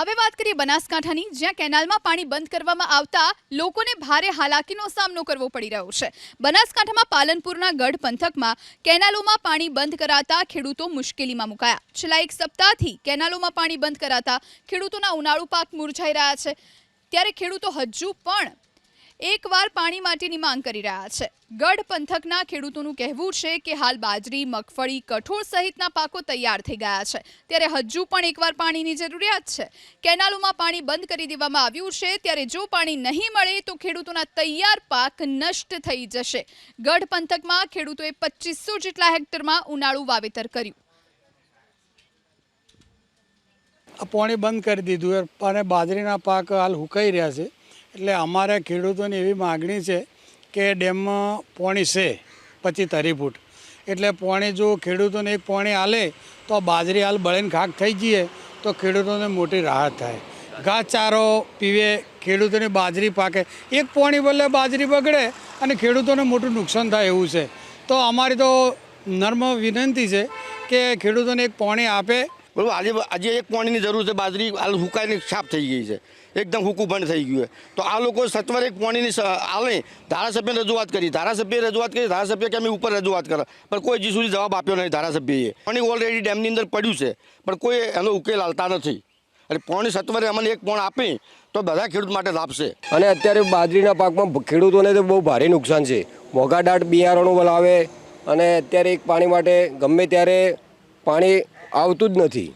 હવે વાત કરીએ બનાસકાંઠાની, જ્યાં કેનાલમાં પાણી બંધ કરવામાં આવતા લોકોને ભારે હાલાકીનો સામનો કરવો પડી રહ્યો છે. બનાસકાંઠામાં પાલનપુરના ગઢ પંથકમાં કેનાલોમાં પાણી બંધ કરાતા ખેડૂતો મુશ્કેલીમાં મુકાયા. છેલ્લા એક સપ્તાહથી કેનાલોમાં પાણી બંધ કરાતા ખેડૂતોના ઉનાળુ પાક મુરઝાઈ રહ્યા છે. ત્યારે ખેડૂતો હજુ પણ એકવાર પાણી માટેની માંગ કરી રહ્યા છે. ગઢ પંથકના ખેડૂતોનું કહેવું છે કે હાલ બાજરી, મગફળી, કઠોળ સહિતના પાકો તૈયાર થઈ ગયા છે. ત્યારે હજુ પણ એકવાર પાણીની જરૂરિયાત છે. કેનાલોમાં પાણી બંધ કરી દેવામાં આવ્યું છે. ત્યારે જો પાણી નહીં મળે તો ખેડૂતોના તૈયાર પાક નષ્ટ થઈ જશે. ગઢ પંથકમાં ખેડૂતોએ પચીસો જેટલા હેક્ટરમાં ઉનાળુ વાવેતર કર્યું. પાણી બંધ કરી દીધું અને બાજરીના પાક હાલ હુકાઈ રહ્યા છે. એટલે અમારે ખેડૂતોની એવી માગણી છે કે ડેમમાં પોણી છે પછી તરી ફૂટ. એટલે પોણી જો ખેડૂતોને એક પોણી આલે તો બાજરી હાલ બળીને ખાક થઈ જઈએ તો ખેડૂતોને મોટી રાહત થાય. ઘાસચારો પીવે, ખેડૂતોની બાજરી પાકે. એક પોણી બદલે બાજરી બગડે અને ખેડૂતોને મોટું નુકસાન થાય એવું છે. તો અમારી તો નર્મ વિનંતી છે કે ખેડૂતોને એક પોણી આપે બરોબર, આજે આજે એક પાણીની જરૂર છે, બાજરી હાલ હુકાઈને છાપ થઈ ગઈ છે. એકદમ હુકું બંધ થઈ ગયું છે. તો આ લોકો સત્વરે એક પાણીની આવે ધારાસભ્યને રજૂઆત કરી. ધારાસભ્યએ રજૂઆત કરી. ધારાસભ્ય કે અમે ઉપર રજૂઆત કરે. પણ કોઈ હજી સુધી જવાબ આપ્યો નહીં ધારાસભ્યએ. પાણી ઓલરેડી ડેમની અંદર પડ્યું છે. પણ કોઈ એનો ઉકેલ હાલતા નથી. એટલે પાણી સત્વરે અમને એક પોણ આપે તો બધા ખેડૂત માટે લાભશે. અને અત્યારે બાજરીના પાકમાં ખેડૂતોને તો બહુ ભારે નુકસાન છે. મોંઘા બિયારણો બોલાવે અને અત્યારે એક પાણી માટે ગમે ત્યારે પાણી આવતું જ નથી.